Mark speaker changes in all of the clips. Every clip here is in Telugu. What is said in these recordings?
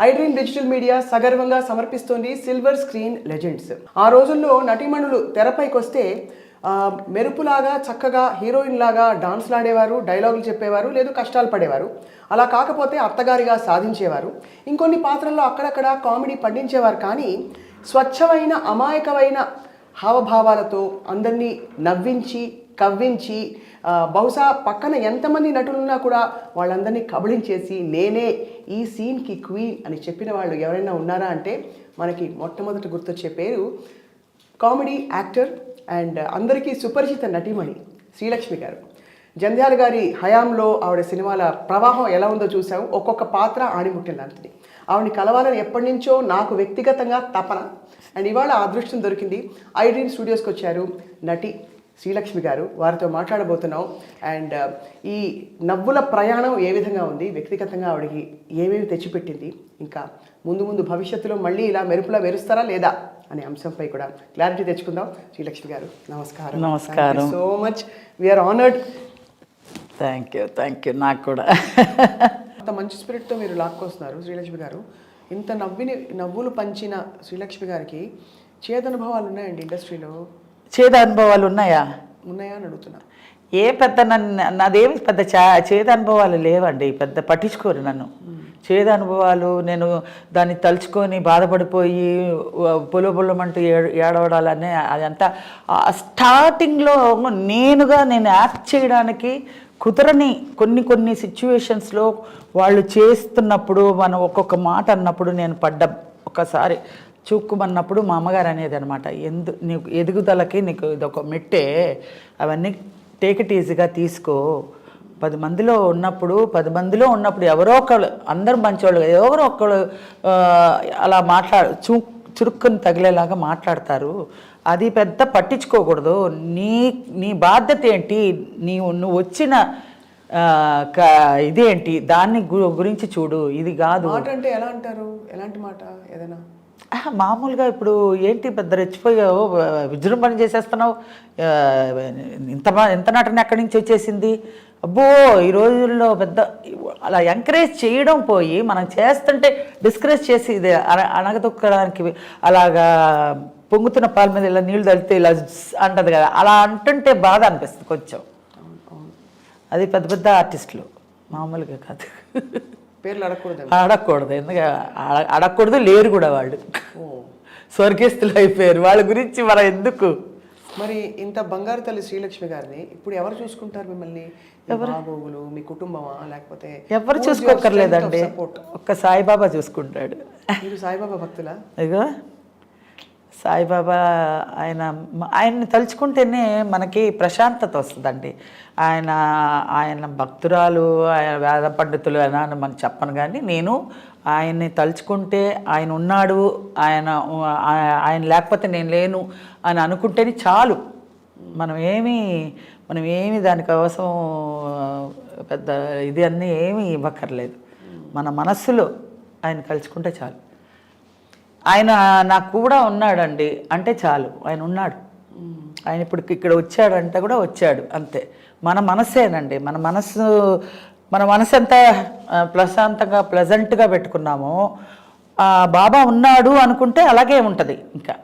Speaker 1: ఐడ్రీమ్ డిజిటల్ మీడియా సగర్వంగా సమర్పిస్తోంది సిల్వర్ స్క్రీన్ లెజెండ్స్. ఆ రోజుల్లో నటీమణులు తెరపైకి వస్తే మెరుపులాగా చక్కగా హీరోయిన్ లాగా డాన్స్లు ఆడేవారు డైలాగులు చెప్పేవారు లేదు కష్టాలు పడేవారు. అలా కాకపోతే అత్తగారిగా సాధించేవారు. ఇంకొన్ని పాత్రల్లో అక్కడక్కడ కామెడీ పండించేవారు కానీ స్వచ్ఛమైన అమాయకమైన హావభావాలతో అందరినీ నవ్వించి కవ్వించి బహుశా పక్కన ఎంతమంది నటులున్నా కూడా వాళ్ళందరినీ కబళించేసి నేనే ఈ సీన్కి క్వీన్ అని చెప్పిన వాళ్ళు ఎవరైనా ఉన్నారా అంటే మనకి మొట్టమొదట గుర్తొచ్చే పేరు కామెడీ యాక్టర్ అండ్ అందరికీ సుపరిచిత నటీమణి శ్రీలక్ష్మి గారు. జంధ్యాల గారి హయాంలో ఆవిడ సినిమాల ప్రవాహం ఎలా ఉందో చూసాము ఒక్కొక్క పాత్ర ఆణిముట్టిన ఆవిడని కలవాలని ఎప్పటి నుంచో నాకు వ్యక్తిగతంగా తపన. అండ్ ఇవాళ అదృష్టం దొరికింది. ఐడ్రీన్ స్టూడియోస్కి వచ్చారు నటి శ్రీలక్ష్మి గారు వారితో మాట్లాడబోతున్నాం. అండ్ ఈ నవ్వుల ప్రయాణం ఏ విధంగా ఉంది? వ్యక్తిగతంగా ఆవిడకి ఏమేమి తెచ్చిపెట్టింది? ఇంకా ముందు ముందు భవిష్యత్తులో మళ్ళీ ఇలా మెరుపులా మెరుస్తారా లేదా అనే అంశంపై కూడా క్లారిటీ తెచ్చుకుందాం. శ్రీలక్ష్మి గారు నమస్కారం.
Speaker 2: నమస్కారం.
Speaker 1: So much we are honoured
Speaker 2: thank you thank you నాకు కూడా.
Speaker 1: అంత మంచి స్పిరిట్తో మీరు లాక్కొస్తున్నారు శ్రీలక్ష్మి గారు. ఇంత నవ్విని నవ్వులు పంచిన శ్రీలక్ష్మి గారికి చేదనుభవాలు ఉన్నాయండి ఇండస్ట్రీలో
Speaker 2: చేదు అనుభవాలు ఉన్నాయా
Speaker 1: ఉన్నాయా అని అడుగుతున్నా.
Speaker 2: ఏ పెద్ద నన్ను నాదేమి పెద్ద చా చేదు అనుభవాలు లేవండి. పెద్ద పట్టించుకోరు నన్ను. చేదు అనుభవాలు నేను దాన్ని తలుచుకొని బాధపడిపోయి పొల పొలమంటూ ఏడ- ఏడవడాలనే అదంతా. ఆ స్టార్టింగ్లో నేనుగా నేను యాక్ట్ చేయడానికి కుదరని కొన్ని కొన్ని సిచ్యువేషన్స్లో వాళ్ళు చేస్తున్నప్పుడు మనం ఒక్కొక్క మాట అన్నప్పుడు నేను పడ్డ. ఒకసారి చూక్కుమన్నప్పుడు మా అమ్మగారు అనేది అనమాట ఎందు నీకు ఎదుగుదలకి నీకు ఇదొక మెట్టే అవన్నీ టేక్ ఇట్ ఈజీగా తీసుకో. పది మందిలో ఉన్నప్పుడు పది మందిలో ఉన్నప్పుడు ఎవరో ఒకళ్ళు అందరూ మంచివాళ్ళు ఎవరో ఒకళ్ళు అలా మాట్లాడు చూ చురుక్కుని తగిలేలాగా మాట్లాడతారు. అది పెద్ద పట్టించుకోకూడదు. నీ నీ బాధ్యత ఏంటి? నీవు నువ్వు వచ్చిన క- ఇదేంటి? దాన్ని గు- గురించి చూడు. ఇది కాదు.
Speaker 1: మాట అంటే ఎలా అంటారు? ఎలాంటి మాట ఏదైనా?
Speaker 2: మామూలుగా ఇప్పుడు ఏంటి పెద్ద రెచ్చిపోయావు? విజృంభణ చేసేస్తున్నావు. ఇంత ఇంత నటన ఎక్కడి నుంచి వచ్చేసింది? అబ్బో ఈ రోజుల్లో పెద్ద అలా ఎంకరేజ్ చేయడం పోయి మనం చేస్తుంటే డిస్కరేజ్ చేసి ఇది అన- అనగదొక్కడానికి అలాగా పొంగుతున్న పాల మీద ఇలా నీళ్ళు తడితే ఇలా అంటది కదా. అలా అంటుంటే బాధ అనిపిస్తుంది కొంచెం. అది పెద్ద పెద్ద ఆర్టిస్టులు. మామూలుగా కాదు.
Speaker 1: పేర్లు అడగకూడదు
Speaker 2: అడగకూడదు ఎందుకంటే అడ- అడగకూడదు లేరు కూడా వాళ్ళు. స్వర్గస్థులు అయిపోయారు వాళ్ళ గురించి మనం ఎందుకు?
Speaker 1: మరి ఇంత బంగారు తల్లి శ్రీలక్ష్మి గారిని ఇప్పుడు ఎవరు చూసుకుంటారు మిమ్మల్ని? మీ బాగోగులు మీ కుటుంబమా లేకపోతే
Speaker 2: ఎవరు చూసుకోకర్లేదండి? ఒక్క సాయిబాబా చూసుకుంటాడు.
Speaker 1: మీరు సాయిబాబా భక్తులా?
Speaker 2: సాయిబాబా ఆయన ఆయన్ని తలుచుకుంటేనే మనకి ప్రశాంతత వస్తుందండి. ఆయన ఆయన భక్తురాలు ఆయన వేద పండితులు అని అని మనం చెప్పను కానీ నేను ఆయన్ని తలుచుకుంటే ఆయన ఉన్నాడు ఆయన ఆయన లేకపోతే నేను లేను అని అనుకుంటేనే చాలు. మనం ఏమి మనం ఏమి దానికోసం పెద్ద ఇది అన్నీ ఏమీ ఇవ్వక్కర్లేదు. మన మనస్సులో ఆయన కలుసుకుంటే చాలు. ఆయన నాకు కూడా ఉన్నాడండి. అంటే చాలు. ఆయన ఉన్నాడు. ఆయన ఇప్పుడు ఇక్కడ వచ్చాడంటే కూడా వచ్చాడు. అంతే. మన మనసేనండి. మన మనస్సు మన మనసు ఎంత ప్రశాంతంగా ప్లెజెంట్గా పెట్టుకున్నామో బాబా ఉన్నాడు అనుకుంటే అలాగే ఉంటుంది ఇంకా.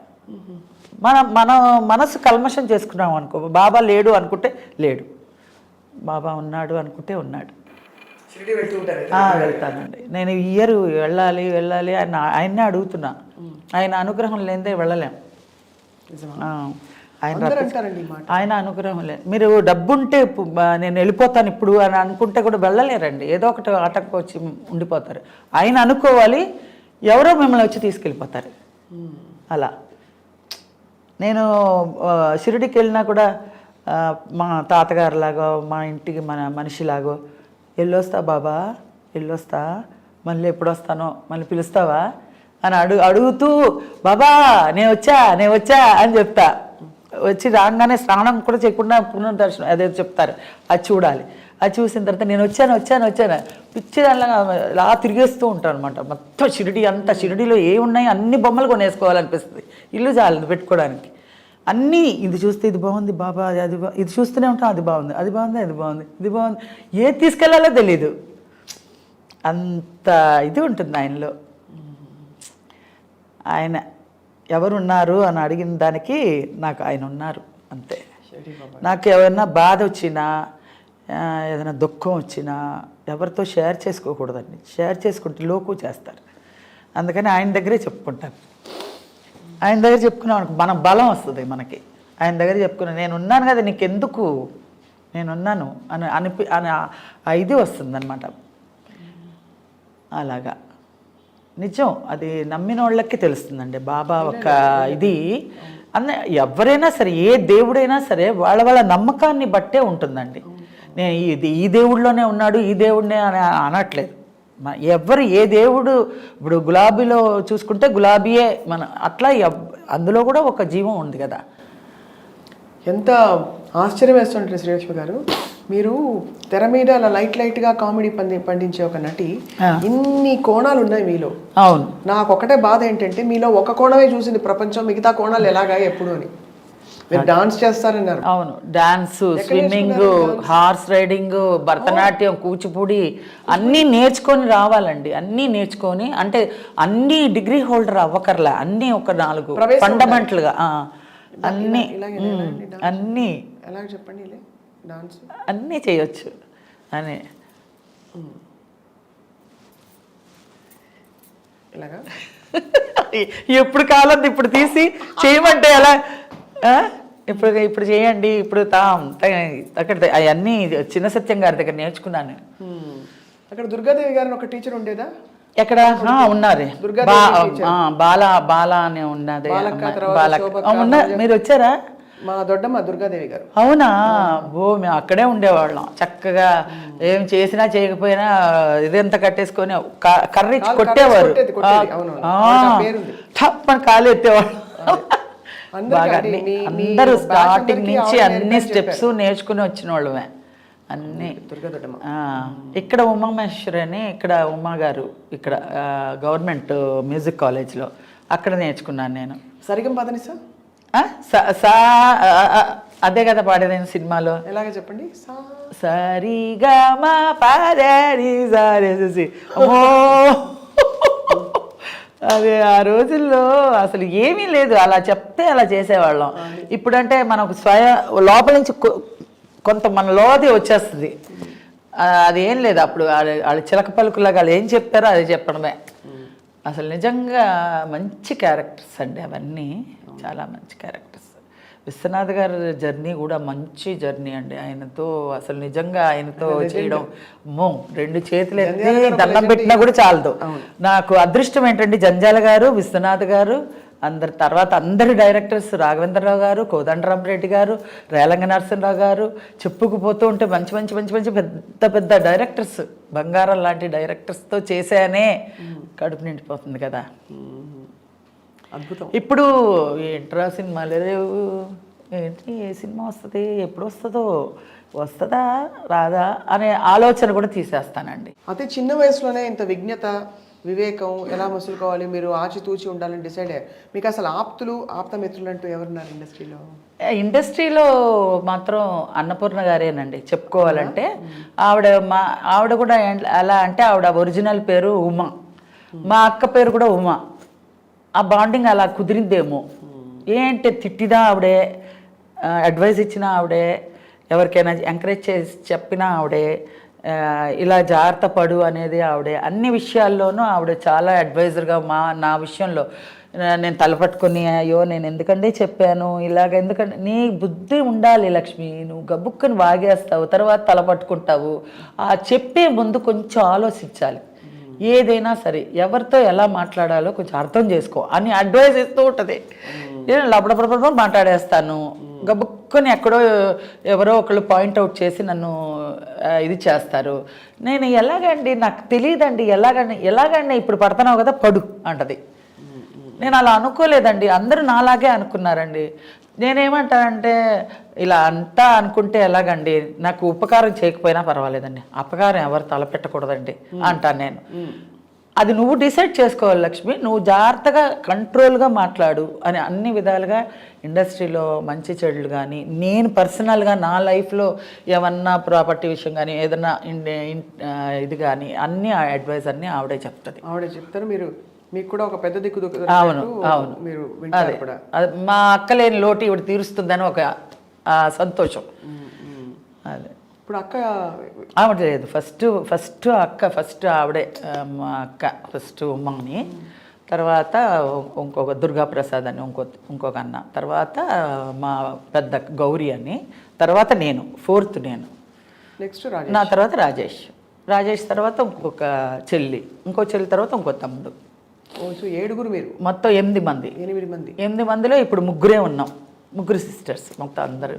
Speaker 2: మన మన మనసు కల్మషం చేసుకున్నాం అనుకో బాబా లేడు అనుకుంటే లేడు. బాబా ఉన్నాడు అనుకుంటే ఉన్నాడు
Speaker 1: షిరిడి వెళ్తూ ఉంటారు
Speaker 2: ఆ, వెళ్తానండి. నేను ఇయర్ వెళ్ళాలి వెళ్ళాలి ఆయన ఆయన్నే అడుగుతున్నా. ఆయన అనుగ్రహం లేనిదే వెళ్ళలేం. ఆయన ఆయన అనుగ్రహం లేదు మీరు డబ్బుంటే నేను వెళ్ళిపోతాను ఇప్పుడు అని అనుకుంటే కూడా వెళ్ళలేరండి. ఏదో ఒకటి ఆటంకం వచ్చి ఉండిపోతారు. ఆయన అనుకోవాలి ఎవరో మిమ్మల్ని వచ్చి తీసుకెళ్ళిపోతారు. అలా. నేను షిరిడికి వెళ్ళినా కూడా మా తాతగారిలాగో మా ఇంటికి మన మనిషిలాగో వెళ్ళొస్తా బాబా వెళ్ళొస్తా మళ్ళీ ఎప్పుడు వస్తానో మళ్ళీ పిలుస్తావా? అని అడుగు అడుగుతూ బాబా నేను వచ్చా నేను వచ్చా అని చెప్తా. వచ్చి రాగానే స్నానం కూడా చేయకుండా పునర్దర్శనం అదే చెప్తారు. అది చూడాలి. అది చూసిన తర్వాత నేను వచ్చాను వచ్చాను వచ్చాను. పిచ్చి దానిలాగా ఇలా తిరిగేస్తూ ఉంటాను అనమాట మొత్తం షిరిడి అంతా షిరిడిలో ఏమున్నాయో అన్ని బొమ్మలు కొనేసుకోవాలనిపిస్తుంది. ఇల్లు చాలదు పెట్టుకోవడానికి. అన్నీ ఇది చూస్తే ఇది బాగుంది బాబా అది అది ఇది చూస్తూనే ఉంటాం అది బాగుంది అది బాగుంది అది బాగుంది ఇది బాగుంది. ఏది తీసుకెళ్ళాలో తెలీదు. అంత ఇది ఉంటుంది ఆయనలో. ఆయన ఎవరున్నారు అని అడిగిన దానికి నాకు ఆయన ఉన్నారు అంతే. నాకు ఏమైనా బాధ వచ్చినా ఏదైనా దుఃఖం వచ్చినా ఎవరితో షేర్ చేసుకోకూడదండి. షేర్ చేసుకుంటే లోకు చేస్తారు. అందుకని ఆయన దగ్గరే చెప్పుకుంటాను. ఆయన దగ్గర చెప్పుకున్నాం అనుకో మన బలం వస్తుంది మనకి. ఆయన దగ్గర చెప్పుకున్నాను నేను ఉన్నాను కదా నీకెందుకు? నేనున్నాను అని అనిపి అని ఇది వస్తుందన్నమాట. అలాగా. నిజం అది నమ్మిన వాళ్ళకి తెలుస్తుందండి. బాబా ఒక ఇది. అన్న ఎవరైనా సరే ఏ దేవుడైనా సరే వాళ్ళ వాళ్ళ నమ్మకాన్ని బట్టే ఉంటుందండి. నేను ఇది ఈ దేవుడిలోనే ఉన్నాడు ఈ దేవుడినే అని అనట్లేదు. ఎవరు ఏ దేవుడు ఇప్పుడు గులాబీలో చూసుకుంటే గులాబీయే మన అట్లా అందులో కూడా ఒక జీవం ఉంది కదా.
Speaker 1: ఎంత ఆశ్చర్యం వేస్తుంటారు శ్రీలక్ష్మి గారు. మీరు తెర మీద అలా లైట్ లైట్గా కామెడీ పంది పండించే ఒక నటి. ఇన్ని కోణాలు ఉన్నాయి మీలో.
Speaker 2: అవును.
Speaker 1: నాకు ఒకటే బాధ ఏంటంటే మీలో ఒక కోణమే చూసింది ప్రపంచం మిగతా కోణాలు ఎలాగా ఎప్పుడు అని. మీరు డాన్స్ చేస్తారన్నారు.
Speaker 2: అవును dance swimming horse riding Bharatanatyam Kuchipudi అన్నీ నేర్చుకొని రావాలండి. అన్నీ నేర్చుకొని అంటే అన్ని డిగ్రీ హోల్డర్ అవ్వకర్లా. అన్నీ ఒక నాలుగు ఫండమెంటల్గా అన్నీ. అన్నీ.
Speaker 1: ఎలా చెప్పండి డాన్స్?
Speaker 2: అన్నీ చేయొచ్చు. అని. ఎప్పుడు కాలం ఇప్పుడు తీసి చేయమంటే ఎలా? ఇప్పుడు ఇప్పుడు చేయండి ఇప్పుడు తాం అక్కడ అవన్నీ చిన్న సత్యం గారి దగ్గర నేర్చుకున్నాను.
Speaker 1: అక్కడ దుర్గాదేవి గారిని ఒక టీచర్ ఉండేదా?
Speaker 2: ఎక్కడ? ఆ, ఉన్నారు. బాల బాల అనే ఉన్నది. మీరు వచ్చారా?
Speaker 1: మా దొడ్డమ్మ దుర్గాదేవి గారు.
Speaker 2: అవునా? ఓ మేము అక్కడే ఉండేవాళ్ళం. చక్కగా ఏం చేసినా చేయకపోయినా ఇదంతా కట్టేసుకొని కర్ర కొట్టేవారు. టప్పని కాలు ఎత్తేవాళ్ళు. బాగా అన్ని అందరూ స్టార్టింగ్ నుంచి అన్ని స్టెప్స్ నేర్చుకుని వచ్చిన వాళ్ళమే. అన్ని. ఇక్కడ ఉమామహేశ్వరి అని ఇక్కడ ఉమా గారు ఇక్కడ గవర్నమెంట్ మ్యూజిక్ కాలేజ్లో అక్కడ నేర్చుకున్నాను నేను.
Speaker 1: సరిగం పదని సార్?
Speaker 2: ఆ, స- అదే కదా పాడేది సినిమాలో.
Speaker 1: ఎలాగ చెప్పండి?
Speaker 2: సరిగా మా పాదేరి సారేసి అది ఆ రోజుల్లో అసలు ఏమీ లేదు. అలా చెప్తే అలా చేసేవాళ్ళం. ఇప్పుడంటే మనకు స్వయ లోపల నుంచి కొంత మన లోది వచ్చేస్తుంది. అది ఏం లేదు. అప్పుడు వాళ్ళ- వాళ్ళ చిలక పలుకులాగా వాళ్ళు ఏం చెప్తారో అది చెప్పడమే. అసలు నిజంగా మంచి క్యారెక్టర్స్ అండి అవన్నీ. చాలా మంచి క్యారెక్టర్స్. విశ్వనాథ్ గారి జర్నీ కూడా మంచి జర్నీ అండి. ఆయనతో అసలు నిజంగా ఆయనతో చేయడం మో రెండు చేతులు దండం పెట్టినా కూడా చాలదు. నాకు అదృష్టం ఏంటంటే జంజాల గారు విశ్వనాథ్ గారు అందరి తర్వాత అందరి డైరెక్టర్స్ రాఘవేంద్రరావు గారు కోదండరామరెడ్డి గారు రేలంగ నరసింహరావు గారు చెప్పుకుపోతూ ఉంటే మంచి మంచి మంచి మంచి పెద్ద పెద్ద డైరెక్టర్స్ బంగారం లాంటి డైరెక్టర్స్తో చేశానే కడుపు నిండిపోతుంది కదా.
Speaker 1: అద్భుతం.
Speaker 2: ఇప్పుడు ఏంట్రా సినిమాలు లేవు ఏంటి ఏ సినిమా వస్తుంది? ఎప్పుడు వస్తుందో? వస్తుందా? రాదా? అనే ఆలోచన కూడా తీసేస్తానండి.
Speaker 1: అతి చిన్న వయసులోనే ఇంత విజ్ఞత వివేకం ఎలా మసులుకోవాలి? మీరు ఆచితూచి ఉండాలని డిసైడ్ అయ్యారు. మీకు అసలు ఆప్తులు ఆప్త మిత్రులు అంటూ ఎవరున్నారు ఇండస్ట్రీలో?
Speaker 2: ఇండస్ట్రీలో మాత్రం అన్నపూర్ణ గారేనండి. చెప్పుకోవాలంటే ఆవిడ మా ఆవిడ కూడా ఎలా అంటే ఆవిడ ఒరిజినల్ పేరు ఉమా. మా అక్క పేరు కూడా ఉమా. ఆ బాండింగ్ అలా కుదిరిందేమో. ఏంటి తిట్టినా ఆవిడే అడ్వైస్ ఇచ్చినా ఆవిడే ఎవరికైనా ఎంకరేజ్ చేసి చెప్పినా ఆవిడే ఇలా జాగ్రత్త పడు అనేది ఆవిడే. అన్ని విషయాల్లోనూ ఆవిడ చాలా అడ్వైజర్గా మా నా విషయంలో నేను తలపట్టుకుని అయ్యో నేను ఎందుకంటే చెప్పాను? ఇలాగ ఎందుకంటే నీ బుద్ధి ఉండాలి లక్ష్మి. నువ్వు గబుక్కుని వాగేస్తావు తర్వాత తలపట్టుకుంటావు ఆ చెప్పే ముందు కొంచెం ఆలోచించాలి. ఏదైనా సరే ఎవరితో ఎలా మాట్లాడాలో కొంచెం అర్థం చేసుకో. అని అడ్వైస్ ఇస్తూ ఉంటుంది. నేను లబడబడబడ మాట్లాడేస్తాను. గబుక్కుని ఎక్కడో ఎవరో ఒకళ్ళు పాయింట్అవుట్ చేసి నన్ను ఇది చేస్తారు. నేను ఎలాగండి నాకు తెలియదండి ఎలాగండి ఎలాగండి ఇప్పుడు పడుతున్నావు కదా పడు అంటది. నేను అలా అనుకోలేదండి. అందరూ నాలాగే అనుకున్నారండి. నేనేమంటానంటే ఇలా అంతా అనుకుంటే ఎలాగండి? నాకు ఉపకారం చేయకపోయినా పర్వాలేదండి. అపకారం ఎవరు తలపెట్టకూడదండి అంటాను నేను. అది నువ్వు డిసైడ్ చేసుకోవాలి లక్ష్మి. నువ్వు జాగ్రత్తగా కంట్రోల్గా మాట్లాడు అని అన్ని విధాలుగా ఇండస్ట్రీలో మంచి చెడులు కానీ నేను పర్సనల్గా నా లైఫ్లో ఏమన్నా ప్రాపర్టీ విషయం కానీ ఏదన్నా ఇది కానీ అన్ని ఆ అడ్వైస్ అన్నీ ఆవిడే చెప్తుంది.
Speaker 1: ఆవిడ చెప్తారు. మీరు మీకు కూడా ఒక పెద్ద దిక్కు
Speaker 2: అవును అవును.
Speaker 1: మీరు
Speaker 2: అదే.
Speaker 1: కూడా.
Speaker 2: అది మా అక్క లేని లోటు ఇవిడ తీరుస్తుందని ఒక ఆ, సంతోషం. అదే.
Speaker 1: ఇప్పుడు అక్క
Speaker 2: ఆవిడ లేదు. ఫస్ట్ ఫస్ట్ అక్క ఫస్ట్ ఆవిడే మా అక్క ఫస్ట్ ఉమ్మని. తర్వాత ఇంకొక దుర్గా ప్రసాద్ అని ఇంకో ఇంకొక అన్న. తర్వాత మా పెద్ద గౌరీ అని. తర్వాత నేను ఫోర్త్ నేను.
Speaker 1: నెక్స్ట్
Speaker 2: నా తర్వాత రాజేష్. రాజేష్ తర్వాత ఇంకొక చెల్లి. ఇంకో చెల్లి తర్వాత ఇంకో తమ్ముడు.
Speaker 1: సో ఏడుగురు మీరు?
Speaker 2: మొత్తం ఎనిమిది మంది.
Speaker 1: ఎనిమిది మంది.
Speaker 2: ఎనిమిది మందిలో ఇప్పుడు ముగ్గురే ఉన్నాం. ముగ్గురు సిస్టర్స్ మొత్తం అందరూ.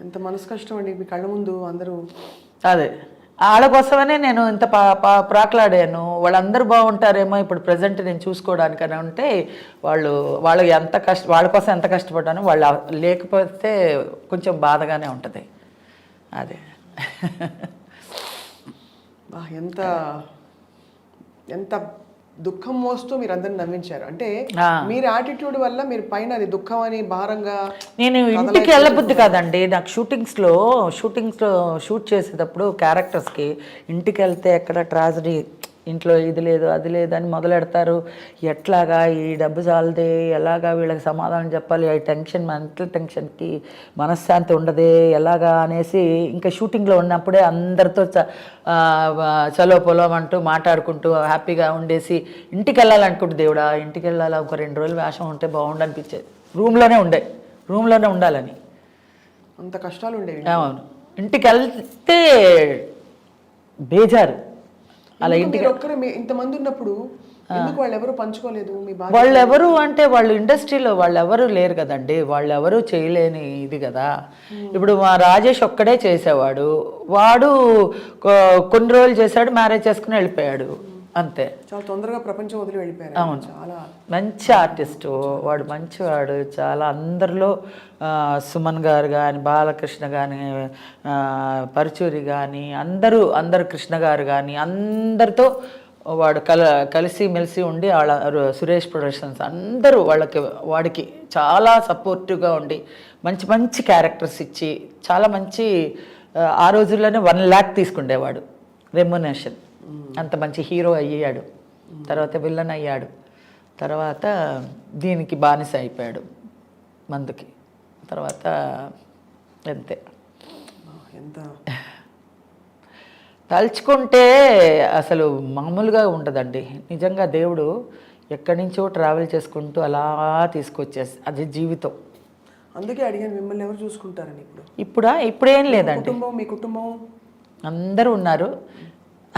Speaker 1: ఎంత మనసు కష్టం అండి మీ కళ్ళ ముందు అందరూ.
Speaker 2: అదే. వాళ్ళ కోసమనే నేను ఇంత పా పా ప్రాకులాడాను. వాళ్ళందరూ బాగుంటారేమో ఇప్పుడు ప్రజెంట్ నేను చూసుకోవడానికని ఉంటే వాళ్ళు వాళ్ళు ఎంత కష్ట వాళ్ళ కోసం ఎంత కష్టపడ్డాను వాళ్ళు లేకపోతే కొంచెం బాధగానే ఉంటుంది. అదే.
Speaker 1: ఎంత ఎంత దుఃఖం మోస్తూ మీరు అందరిని నవ్వించారు. అంటే. మీరు యాటిట్యూడ్ వల్ల మీరు పైన అది దుఃఖం అని భారంగా
Speaker 2: నేను ఇంటికి వెళ్ళబుద్ధి కాదండి. నాకు షూటింగ్స్లో షూటింగ్స్లో షూట్ చేసేటప్పుడు క్యారెక్టర్స్కి ఇంటికి వెళ్తే ఎక్కడ ట్రాజడీ ఇంట్లో ఇది లేదు అది లేదు అని మొదలెడతారు. ఎట్లాగా ఈ డబ్బు చాలదే ఎలాగా వీళ్ళకి సమాధానం చెప్పాలి ఈ టెన్షన్ మెంటల్ టెన్షన్కి మనశ్శాంతి ఉండదే ఎలాగా అనేసి ఇంకా షూటింగ్లో ఉన్నప్పుడే అందరితో చలో పొలం అంటూ మాట్లాడుకుంటూ హ్యాపీగా ఉండేసి ఇంటికి వెళ్ళాలనుకుంటు దేవుడా ఇంటికి వెళ్ళాలా? ఒక రెండు రోజులు వేషం ఉంటే బాగుండు అనిపించేది రూమ్లోనే ఉండే రూమ్లోనే ఉండాలని.
Speaker 1: అంత కష్టాలు ఉండేవి.
Speaker 2: అవును. ఇంటికి వెళ్తే బేజారు. అలా ఇంటికి
Speaker 1: ఇంతమంది ఉన్నప్పుడు వాళ్ళు ఎవరు పంచుకోలేదు
Speaker 2: వాళ్ళు ఎవరు అంటే వాళ్ళు ఇండస్ట్రీలో వాళ్ళు ఎవరు లేరు కదండి. వాళ్ళు ఎవరు చేయలేని ఇది కదా. ఇప్పుడు మా రాజేష్ ఒక్కడే చేసేవాడు. వాడు కొన్ని రోజులు చేశాడు మ్యారేజ్ చేసుకుని వెళ్ళిపోయాడు. అంతే.
Speaker 1: చాలా తొందరగా ప్రపంచం వదిలి వెళ్ళిపోయారు. చాలా
Speaker 2: మంచి ఆర్టిస్టు. వాడు మంచివాడు. చాలా అందరిలో సుమన్ గారు కానీ బాలకృష్ణ కానీ పరుచూరి కానీ అందరూ అందరు కృష్ణ గారు కానీ అందరితో వాడు కల కలిసి మెలిసి ఉండి వాళ్ళ సురేష్ ప్రొడక్షన్స్ అందరూ వాళ్ళకి వాడికి చాలా సపోర్టివ్గా ఉండి మంచి మంచి క్యారెక్టర్స్ ఇచ్చి చాలా మంచి ఆ, ఆ రోజుల్లోనే వన్ ల్యాక్ తీసుకుండేవాడు. రెమ్యునేషన్. అంత మంచి హీరో అయ్యాడు. తర్వాత విల్లన్ అయ్యాడు. తర్వాత దీనికి బానిస అయిపోయాడు మందుకి. తర్వాత అంతే.
Speaker 1: బా, ఎంత?
Speaker 2: తలుచుకుంటే అసలు మామూలుగా ఉండదండి. నిజంగా దేవుడు ఎక్కడి నుంచో ట్రావెల్ చేసుకుంటూ అలా తీసుకొచ్చేసి అది జీవితం.
Speaker 1: అందుకే అడిగాను మిమ్మల్ని ఎవరు చూసుకుంటారని ఇప్పుడు?
Speaker 2: ఇప్పుడా? ఇప్పుడేం లేదండి.
Speaker 1: కుటుంబం మీ కుటుంబం?
Speaker 2: అందరూ ఉన్నారు.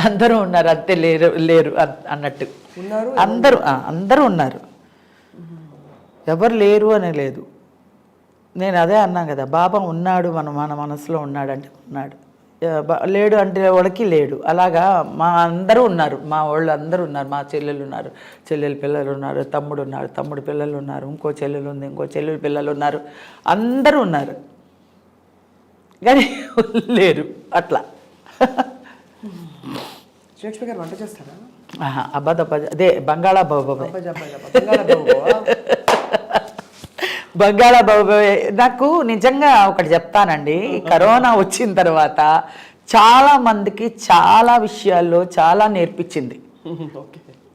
Speaker 2: అందరూ ఉన్నారు అంతే లేరు లేరు అన్- అన్నట్టు.
Speaker 1: ఉన్నారు
Speaker 2: అందరూ అందరూ ఉన్నారు. ఎవరు లేరు అని లేదు. నేను అదే అన్నా కదా బాబా ఉన్నాడు మన మన మనసులో ఉన్నాడు అంటే ఉన్నాడు. లేడు అంటే వాళ్ళకి లేడు. అలాగా మా అందరూ ఉన్నారు మా వాళ్ళు అందరూ ఉన్నారు మా చెల్లెలు ఉన్నారు చెల్లెలు పిల్లలు ఉన్నారు తమ్ముడు ఉన్నారు తమ్ముడు పిల్లలు ఉన్నారు ఇంకో చెల్లెలు ఉంది ఇంకో చెల్లెలు పిల్లలు ఉన్నారు. అందరూ ఉన్నారు. కానీ లేరు అట్లా.
Speaker 1: గారు వంట చేస్తారా?
Speaker 2: అబద్ధ అదే బంగాళా బాబా.
Speaker 1: బంగాళాదుంప.
Speaker 2: బంగాళాబాబు నాకు నిజంగా ఒకటి చెప్తానండి. కరోనా వచ్చిన తర్వాత చాలా మందికి చాలా విషయాల్లో చాలా నేర్పించింది.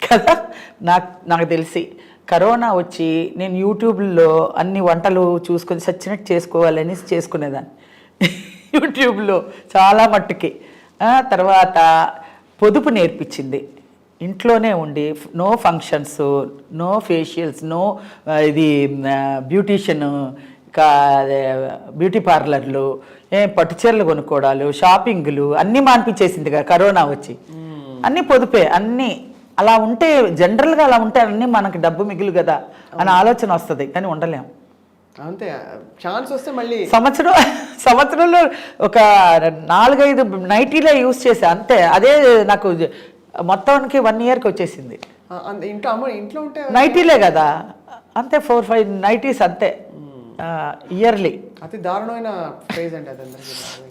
Speaker 2: కదా? నాకు నాకు తెలిసి. కరోనా వచ్చి నేను యూట్యూబ్లో అన్ని వంటలు చూసుకొని సచ్చినట్టు చేసుకోవాలని చేసుకునేదాన్ని. యూట్యూబ్లో చాలా మట్టుకి. తర్వాత పొదుపు నేర్పించింది. ఇంట్లోనే ఉండి no functions no facials no ఇది బ్యూటీషియన్ బ్యూటీ పార్లర్లు ఏ పట్టు చీరలు కొనుక్కోవడాలు షాపింగ్లు అన్నీ మాన్పించేసింది కదా కరోనా వచ్చి. అన్నీ పొదుపే అన్నీ. అలా ఉంటే జనరల్గా అలా ఉంటే అన్నీ మనకి డబ్బు మిగులు కదా అనే ఆలోచన వస్తుంది కానీ ఉండలేం.
Speaker 1: అంతే ఛాన్స్ వస్తే మళ్ళీ
Speaker 2: సంవత్సరం సంవత్సరంలో ఒక నాలుగైదు నైటీలే యూస్ చేసా అంతే. అదే నాకు మొత్తానికి వన్ ఇయర్కి వచ్చేసింది.
Speaker 1: ఇంట్లో అమ్మ ఇంట్లో ఉంటే
Speaker 2: నైటీలే కదా. అంతే ఫోర్ ఫైవ్ నైటీస్ అంతే. ఇయర్లీ
Speaker 1: అతి దారుణమైన ఫేజ్ అండి అది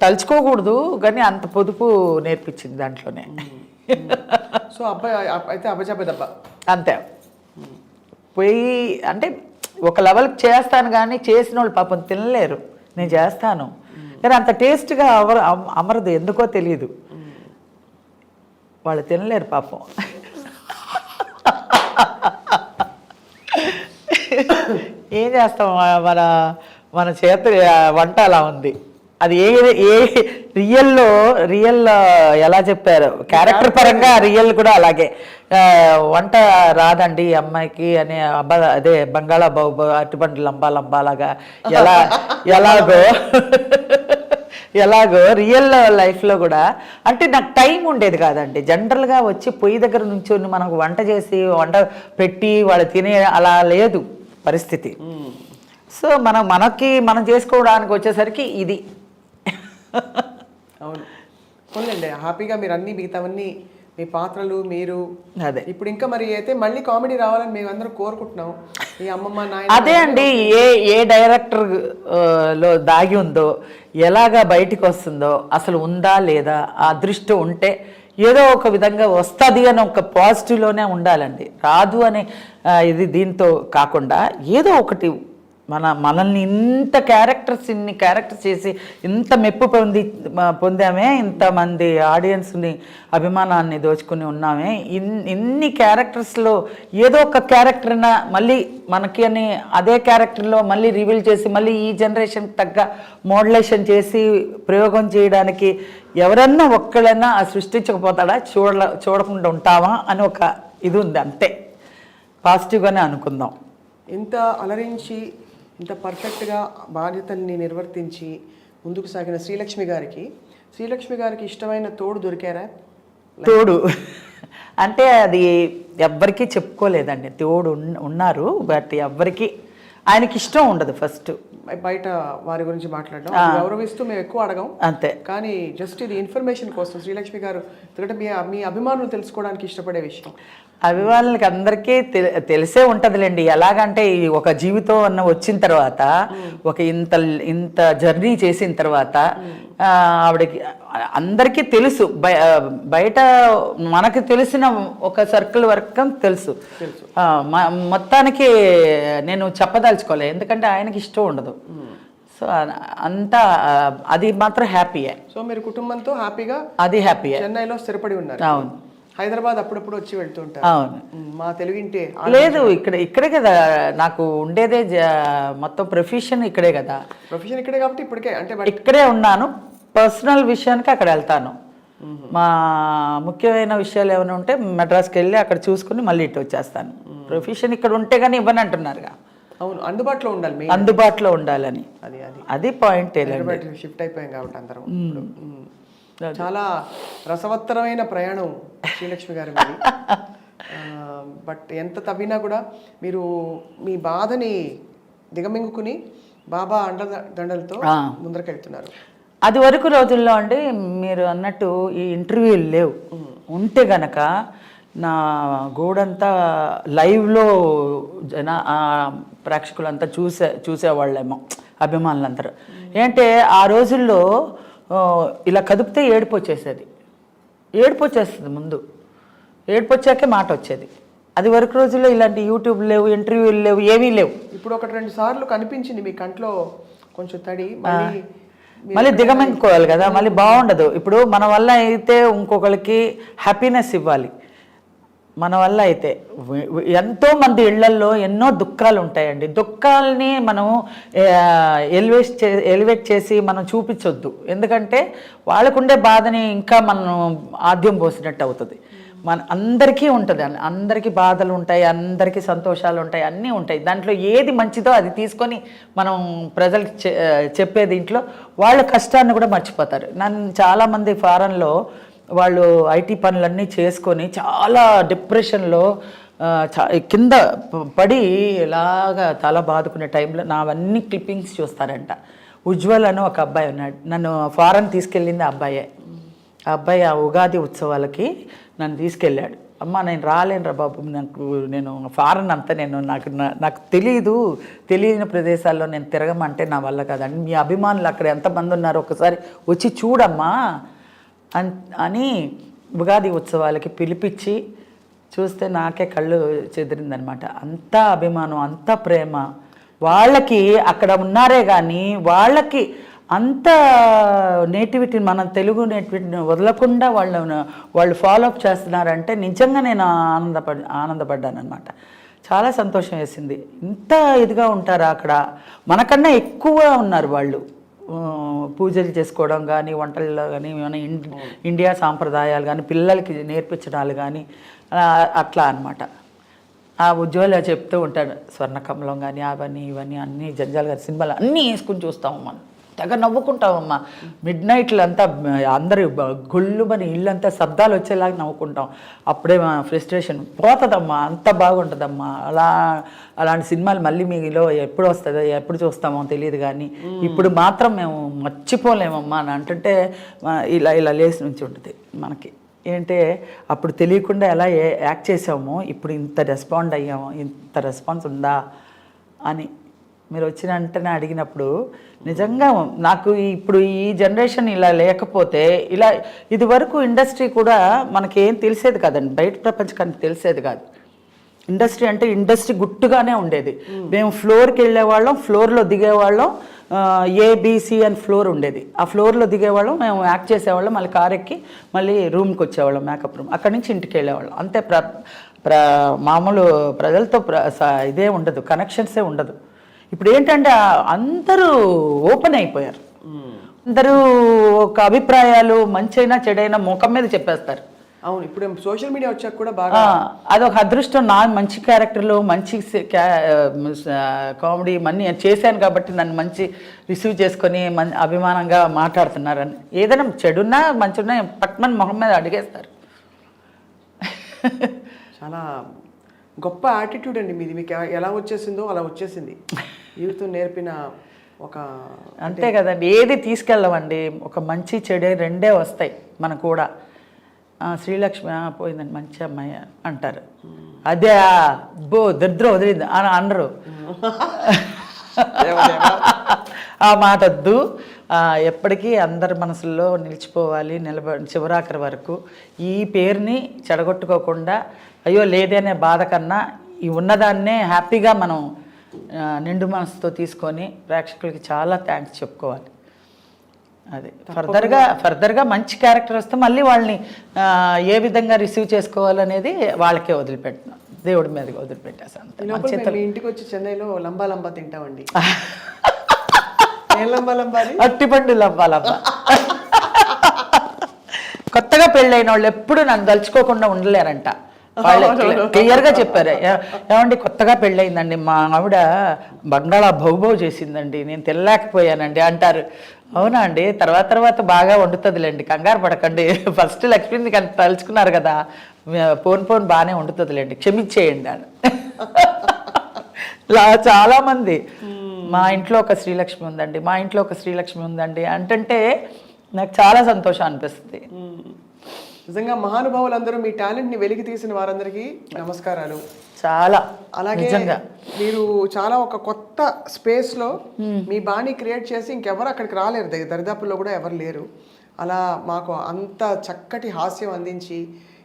Speaker 2: తలుచుకోకూడదు కానీ అంత పొదుపు నేర్పించింది దాంట్లోనే.
Speaker 1: సో అబ్బాయి అబ్- అయితే అబ్బాయి దబ్బా
Speaker 2: అంతే. పోయి అంటే ఒక లెవెల్కి చేస్తాను కానీ చేసిన వాళ్ళు పాపం తినలేరు. నేను చేస్తాను. కానీ అంత టేస్ట్గా అమర అమరదు. ఎందుకో తెలియదు వాళ్ళు తినలేరు పాపం. ఏం చేస్తాం? మన మన చేతి వంట అలా ఉంది. అది ఏ ఏ రియల్లో రియల్ ఎలా చెప్పారు? క్యారెక్టర్ పరంగా రియల్ కూడా అలాగే. వంట రాదండి అమ్మాయికి అని అబ్బా అదే బంగాళా బాబు అరటిపండు లంబా లంబాలాగా ఎలా ఎలాగో ఎలాగో రియల్ లైఫ్లో కూడా అంటే నాకు టైం ఉండేది కాదండి. జనరల్గా వచ్చి పొయ్యి దగ్గర నుంచి మనకు వంట చేసి వంట పెట్టి వాళ్ళు తినే అలా లేదు పరిస్థితి. సో మనం మనకి మనం చేసుకోవడానికి వచ్చేసరికి ఇది.
Speaker 1: అవును. పోన్లేండి హ్యాపీగా మీరు అన్ని మిగతావన్నీ మీ పాత్రలు మీరు
Speaker 2: అదే.
Speaker 1: ఇప్పుడు ఇంకా మరి అయితే మళ్ళీ కామెడీ రావాలని మేము అందరం కోరుకుంటున్నాం. మీ అమ్మమ్మ నాయన
Speaker 2: అదే అండి ఏ ఏ డైరెక్టర్లో దాగి ఉందో ఎలాగా బయటికి వస్తుందో అసలు ఉందా లేదా ఆ దృష్టి ఉంటే ఏదో ఒక విధంగా వస్తుంది అని ఒక పాజిటివ్లోనే ఉండాలండి. రాదు అనే ఇది దీంతో కాకుండా ఏదో ఒకటి మన మనల్ని ఇంత క్యారెక్టర్స్ ఇన్ని క్యారెక్టర్స్ చేసి ఇంత మెప్పు పొంది పొందామే ఇంతమంది ఆడియన్స్ని అభిమానాన్ని దోచుకుని ఉన్నామే. ఇన్ ఇన్ని క్యారెక్టర్స్లో ఏదో ఒక క్యారెక్టర్న మళ్ళీ మనకి అని అదే క్యారెక్టర్లో మళ్ళీ రివీల్ చేసి మళ్ళీ ఈ జనరేషన్కి తగ్గ మోడలేషన్ చేసి ప్రయోగం చేయడానికి ఎవరన్నా ఒక్కడైనా సృష్టించకపోతాడా? చూడ చూడకుండా ఉంటావా? అని ఒక ఇది ఉంది అంతే. పాజిటివ్గానే అనుకుందాం.
Speaker 1: ఇంత అలరించి ఇంత పర్ఫెక్ట్గా బాధ్యతల్ని నిర్వర్తించి ముందుకు సాగిన శ్రీలక్ష్మి గారికి. శ్రీలక్ష్మి గారికి ఇష్టమైన తోడు దొరికారా?
Speaker 2: తోడు. అంటే అది ఎవ్వరికీ చెప్పుకోలేదండి. తోడు ఉన్నారు బట్ ఎవ్వరికి ఆయనకి ఇష్టం ఉండదు ఫస్ట్
Speaker 1: బయట వారి గురించి మాట్లాడడం. గౌరవిస్తూ మేము ఎక్కువ అడగం.
Speaker 2: అంతే.
Speaker 1: కానీ జస్ట్ ఇది ఇన్ఫర్మేషన్ కోసం శ్రీలక్ష్మి గారు ఎందుకంటే మీ మీ అభిమానులు తెలుసుకోవడానికి ఇష్టపడే విషయం.
Speaker 2: అభిమానులకి అందరికీ తెలిసే ఉంటుందిలేండి. ఎలాగంటే ఈ ఒక జీవితం అన్న వచ్చిన తర్వాత ఒక ఇంత ఇంత జర్నీ చేసిన తర్వాత ఆవిడకి అందరికీ తెలుసు. బయ బయట మనకి తెలిసిన ఒక సర్కిల్ వరకు తెలుసు. మొత్తానికి నేను చెప్పదలుచుకోలే. ఎందుకంటే ఆయనకి ఇష్టం ఉండదు. సో అంతా అది మాత్రం హ్యాపీయే.
Speaker 1: సో మీరు కుటుంబంతో హ్యాపీగా
Speaker 2: అది హ్యాపీయే.
Speaker 1: చెన్నైలో స్థిరపడి ఉన్నారు.
Speaker 2: అవును.
Speaker 1: హైదరాబాద్ అప్పుడప్పుడు వచ్చి వెళ్తుంటారు
Speaker 2: అవును.
Speaker 1: మా తెలుగింటే
Speaker 2: లేదు ఇక్కడ ఇక్కడే కదా నాకు ఉండేదే మొత్తం ప్రొఫెషన్ ఇక్కడే కదా.
Speaker 1: ప్రొఫెషన్ ఇక్కడే కాబట్టి ఇప్పటికే అంటే
Speaker 2: ఇక్కడే ఉన్నాను పర్సనల్ విషయానికి అక్కడ వెళ్తాను. మా ముఖ్యమైన విషయాలు ఏమైనా ఉంటే మెడ్రాస్కి వెళ్ళి అక్కడ చూసుకుని మళ్ళీ ఇటు వచ్చేస్తాను. ప్రొఫెషన్ ఇక్కడ ఉంటే కానీ ఇవ్వని అంటున్నారుగా.
Speaker 1: అవును అందుబాటులో ఉండాలి
Speaker 2: అందుబాటులో ఉండాలని.
Speaker 1: అది అది.
Speaker 2: అది పాయింట్
Speaker 1: షిఫ్ట్ అయిపోయాం కాబట్టి అందరం. చాలా రసవత్తరమైన ప్రయాణం శ్రీలక్ష్మి గారి మీది. బట్ ఎంత తవ్వినా కూడా మీరు మీ బాధని దిగమింగుకుని బాబా అండ దండలతో. ముందరకెళ్తున్నారు.
Speaker 2: అది వరకు రోజుల్లో అండి మీరు అన్నట్టు ఈ ఇంటర్వ్యూలు లేవు. ఉంటే గనక నా గోడంతా లైవ్లో జన ఆ ప్రేక్షకులంతా చూసే చూసేవాళ్ళేమో అభిమానులందరూ. ఏంటంటే ఆ రోజుల్లో ఇలా కదిపితే ఏడుపు వచ్చేసేది. ఏడుపు వచ్చేస్తుంది ముందు. ఏడుపు వచ్చాకే మాట వచ్చేది. అది వరకు రోజుల్లో ఇలాంటి యూట్యూబ్ లేవు ఇంటర్వ్యూలు లేవు ఏమీ లేవు.
Speaker 1: ఇప్పుడు ఒక రెండు సార్లు కనిపించింది మీ కంట్లో కొంచెం తడి మళ్ళీ
Speaker 2: మళ్ళీ దిగమింగుకోవాలి కదా మళ్ళీ బాగుండదు. ఇప్పుడు మన వల్ల అయితే ఇంకొకరికి హ్యాపీనెస్ ఇవ్వాలి. మన వల్ల అయితే. ఎంతోమంది ఎంతో మంది ఇళ్ళల్లో ఎన్నో దుఃఖాలు ఉంటాయండి. దుఃఖాలని మనం ఎలివేట్ చే ఎలివేట్ చేసి మనం చూపించొద్దు. ఎందుకంటే వాళ్ళకుండే బాధని ఇంకా మనం ఆద్యం పోసినట్టు అవుతుంది. మన అందరికీ ఉంటుంది. అన్- అందరికీ బాధలు ఉంటాయి అందరికీ సంతోషాలు ఉంటాయి అన్నీ ఉంటాయి. దాంట్లో ఏది మంచిదో అది తీసుకొని మనం ప్రజలకు చె- చెప్పే దీంట్లో వాళ్ళ కష్టాన్ని కూడా మర్చిపోతారు. నన్ను చాలామంది ఫారెన్లో వాళ్ళు ఐటీ పనులన్నీ చేసుకొని చాలా డిప్రెషన్లో చా కింద పడి ఇలాగా తల బాదుకునే టైంలో నావన్నీ క్లిప్పింగ్స్ చూస్తారంట. ఉజ్వల్ అని ఒక అబ్బాయి ఉన్నాడు. నన్ను ఫారెన్ తీసుకెళ్ళింది ఆ అబ్బాయే. ఆ అబ్బాయి ఆ ఉగాది ఉత్సవాలకి నన్ను తీసుకెళ్ళాడు. అమ్మ నేను రాలేనురా బాబు నాకు నేను ఫారెన్ అంతా నేను నాకు నాకు తెలియదు తెలియని ప్రదేశాల్లో నేను తిరగమంటే నా వల్ల కాదండి మీ అభిమానులు అక్కడ ఎంతమంది ఉన్నారు ఒకసారి వచ్చి చూడమ్మా. అన్ అని ఉగాది ఉత్సవాలకి పిలిపించి చూస్తే నాకే కళ్ళు చెదిరిందనమాట. అంతా అభిమానం అంతా ప్రేమ. వాళ్ళకి అక్కడ ఉన్నారే కానీ వాళ్ళకి అంత నేటివిటీ మనం తెలుగు నేటివిటీని వదలకుండా వాళ్ళు వాళ్ళు ఫాలో అప్ చేస్తున్నారంటే నిజంగా నేను ఆనందపడ ఆనందపడ్డాను అనమాట చాలా సంతోషం వేసింది. ఇంత ఇదిగా ఉంటారా అక్కడ? మనకన్నా ఎక్కువ ఉన్నారు వాళ్ళు. పూజలు చేసుకోవడం కానీ వంటల్లో కానీ ఏమైనా ఇన్- ఇండియా సాంప్రదాయాలు కానీ పిల్లలకి నేర్పించడాలు కానీ అట్లా అన్నమాట. ఆ ఉజ్వల చెప్తూ ఉంటాడు స్వర్ణకమలం కానీ అవన్నీ ఇవన్నీ అన్నీ జంజాలు గారి సినిమాలు అన్నీ వేసుకుని చూస్తాము మనం. తెగ నవ్వుకుంటామమ్మా. మిడ్ నైట్లు అంతా అందరూ గుళ్ళు మన ఇల్లంతా శబ్దాలు వచ్చేలాగా నవ్వుకుంటాం. అప్పుడే మా ఫ్రస్ట్రేషన్ పోతుందమ్మా అంత బాగుంటుందమ్మా. అలా అలాంటి సినిమాలు మళ్ళీ మీలో ఎప్పుడు వస్తుందో ఎప్పుడు చూస్తామో తెలియదు కానీ ఇప్పుడు మాత్రం మేము మర్చిపోలేమమ్మా అని అంటుంటే ఇలా ఇలా లేచి నుంచి ఉంటుంది మనకి. ఏంటంటే అప్పుడు తెలియకుండా ఎలా యాక్ట్ చేసామో ఇప్పుడు ఇంత రెస్పాండ్ అయ్యామో ఇంత రెస్పాన్స్ ఉందా అని. మీరు వచ్చిన వెంటనే అడిగినప్పుడు నిజంగా నాకు ఇప్పుడు ఈ జనరేషన్ ఇలా లేకపోతే ఇలా ఇది వరకు ఇండస్ట్రీ కూడా మనకేం తెలిసేది కాదండి. బయట ప్రపంచకానికి తెలిసేది కాదు. ఇండస్ట్రీ అంటే ఇండస్ట్రీ గుట్టుగానే ఉండేది. మేము. ఫ్లోర్కి వెళ్ళేవాళ్ళం ఫ్లోర్లో దిగేవాళ్ళం ఏబిసి అని ఫ్లోర్ ఉండేది. ఆ ఫ్లోర్లో దిగేవాళ్ళం మేము యాక్ట్ చేసేవాళ్ళం మళ్ళీ కార్ ఎక్కి మళ్ళీ రూమ్కి వచ్చేవాళ్ళం మేకప్ రూమ్. అక్కడి నుంచి ఇంటికి వెళ్ళేవాళ్ళం. అంతే ప్ర ప్ర మామూలు ప్రజలతో ప్ర ఇదే ఉండదు కనెక్షన్సే ఉండదు. ఇప్పుడు ఏంటంటే అందరూ ఓపెన్ అయిపోయారు. అందరూ ఒక అభిప్రాయాలు మంచైనా చెడైనా ముఖం మీద చెప్పేస్తారు.
Speaker 1: అవును ఇప్పుడు సోషల్ మీడియా వచ్చాక కూడా బాగా
Speaker 2: అదొక అదృష్టం. నా మంచి క్యారెక్టర్లు మంచి కామెడీ మన్ని చేశాను కాబట్టి నన్ను మంచి రిసీవ్ చేసుకొని మన్ అభిమానంగా మాట్లాడుతున్నారని. ఏదైనా చెడున్నా మంచున్నా పట్మన్ మొహం మీద అడిగేస్తారు.
Speaker 1: చాలా గొప్ప యాటిట్యూడ్ అండి మీది. మీకు ఎలా వచ్చేసిందో అలా వచ్చేసింది. జీవితం నేర్పిన ఒక
Speaker 2: అంతే కదండి. ఏది తీసుకెళ్ళమండి ఒక మంచి చెడే రెండే వస్తాయి మన కూడా. శ్రీలక్ష్మి పోయిందండి మంచి అమ్మాయి అంటారు. అదే బో దరిద్రం వదిలింది. అని అనరు. ఆ మాట వద్దు. ఎప్పటికీ అందరి మనసుల్లో నిలిచిపోవాలి నిలబ చివరాఖరి వరకు. ఈ పేరుని చెడగొట్టుకోకుండా అయ్యో లేదనే బాధ కన్నా ఈ ఉన్నదాన్నే హ్యాపీగా మనం నిండు మనసుతో తీసుకొని ప్రేక్షకులకి చాలా థ్యాంక్స్ చెప్పుకోవాలి. అది. ఫర్దర్గా ఫర్దర్గా మంచి క్యారెక్టర్ వస్తే మళ్ళీ వాళ్ళని ఏ విధంగా రిసీవ్ చేసుకోవాలనేది వాళ్ళకే వదిలిపెట్టిన దేవుడి మీదకి వదిలిపెట్టేసాను
Speaker 1: ఇంటికి వచ్చి చెన్నైలో లంబా లంబా తింటామండి. ఏం లంబా లంబా
Speaker 2: అట్టిపండు కొత్తగా పెళ్ళైన వాళ్ళు ఎప్పుడు నన్ను తలుచుకోకుండా ఉండలేరంట. క్లియర్గా చెప్పారు. "ఏ- ఏమండి కొత్తగా పెళ్ళయిందండి. మా ఆవిడ బంగాళా బహుబహు చేసిందండి. నేను తెల్లాకపోయానండి అంటారు. అవునా అండి? తర్వాత తర్వాత బాగా వండుతుందిలేండి. కంగారు పడకండి. ఫస్ట్ లక్ష్మిని కానీ తలుచుకున్నారు కదా. పోన్ పోన్ బాగానే వండుతుందిలేండి. క్షమించేయండి అని. ఇలా చాలా మంది. మా ఇంట్లో ఒక శ్రీలక్ష్మి ఉందండి. మా ఇంట్లో ఒక శ్రీలక్ష్మి ఉందండి. అంటుంటే నాకు చాలా సంతోషం అనిపిస్తుంది.
Speaker 1: నిజంగా మహానుభావులందరూ మీ టాలెంట్ని వెలికి తీసిన వారందరికీ నమస్కారాలు.
Speaker 2: చాలా.
Speaker 1: అలాగే మీరు చాలా ఒక కొత్త స్పేస్లో మీ బాణి క్రియేట్ చేసి ఇంకెవరు అక్కడికి రాలేరు. దగ్గర దరిదాపుల్లో కూడా ఎవరు లేరు. అలా మాకు అంత చక్కటి హాస్యం అందించి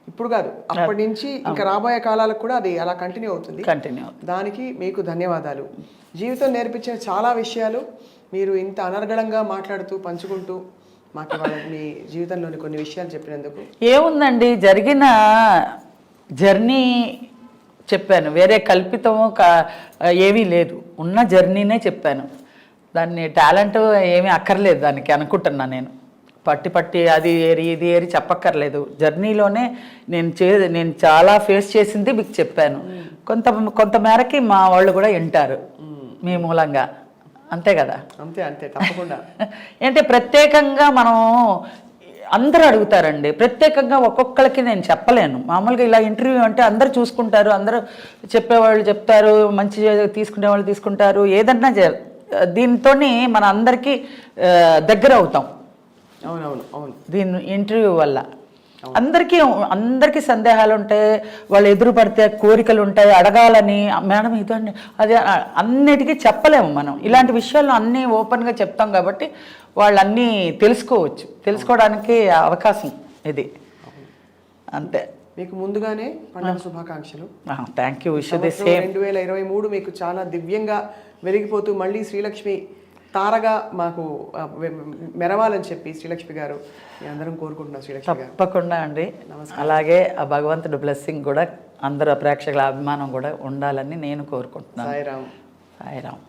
Speaker 1: ఇప్పుడు కాదు అప్పటి నుంచి ఇంకా రాబోయే కాలాలకు కూడా అది అలా కంటిన్యూ అవుతుంది.
Speaker 2: కంటిన్యూ
Speaker 1: దానికి మీకు ధన్యవాదాలు. జీవితం నేర్పించిన చాలా విషయాలు మీరు ఇంత అనర్గళంగా మాట్లాడుతూ పంచుకుంటూ మాకు మీ జీవితంలోని కొన్ని విషయాలు చెప్పినందుకు.
Speaker 2: ఏముందండి? జరిగిన జర్నీ చెప్పాను. వేరే కల్పితము క- ఏమీ లేదు. ఉన్న జర్నీనే చెప్పాను. దాన్ని టాలెంట్ ఏమీ అక్కర్లేదు దానికి అనుకుంటున్నా నేను. పట్టి పట్టి అది ఏరి ఇది ఏరి చెప్పక్కర్లేదు. జర్నీలోనే నేను చే నేను చాలా ఫేస్ చేసింది మీకు చెప్పాను. కొంత కొంత మేరకి మా వాళ్ళు కూడా వింటారు. మీ మూలంగా. అంతే కదా?
Speaker 1: అంతే అంతే తప్పకుండా.
Speaker 2: ఏంటంటే ప్రత్యేకంగా మనం అందరూ అడుగుతారండి. ప్రత్యేకంగా ఒక్కొక్కరికి నేను చెప్పలేను. మామూలుగా ఇలా ఇంటర్వ్యూ అంటే అందరూ చూసుకుంటారు అందరూ చెప్పేవాళ్ళు చెప్తారు మంచి తీసుకునే వాళ్ళు తీసుకుంటారు ఏదన్నా దీంతో మన అందరికీ దగ్గర అవుతాం.
Speaker 1: అవునవును అవును.
Speaker 2: దీని ఇంటర్వ్యూ వల్ల. అందరికీ అందరికీ సందేహాలు ఉంటాయి వాళ్ళు ఎదురు పడితే కోరికలు ఉంటాయి అడగాలని మేడం ఇదండి అదే అన్నిటికీ చెప్పలేము మనం. ఇలాంటి విషయాలు అన్నీ ఓపెన్గా చెప్తాం కాబట్టి వాళ్ళు అన్నీ తెలుసుకోవచ్చు. తెలుసుకోవడానికి అవకాశం ఇది. అంతే.
Speaker 1: మీకు ముందుగానే పండుగ శుభాకాంక్షలు.
Speaker 2: Thank you wish the same
Speaker 1: రెండు వేల ఇరవై మూడు మీకు చాలా దివ్యంగా వెలిగిపోతూ మళ్ళీ శ్రీలక్ష్మి తారగా మాకు మెరవాలని చెప్పి శ్రీలక్ష్మి గారు మీ అందరం కోరుకుంటున్నాం శ్రీలక్ష్మి
Speaker 2: తప్పకుండా అండి. అలాగే ఆ భగవంతుడి బ్లెస్సింగ్ కూడా అందరు ప్రేక్షకుల అభిమానం కూడా ఉండాలని నేను కోరుకుంటున్నాను.
Speaker 1: సాయిరామ్.
Speaker 2: సాయిరామ్.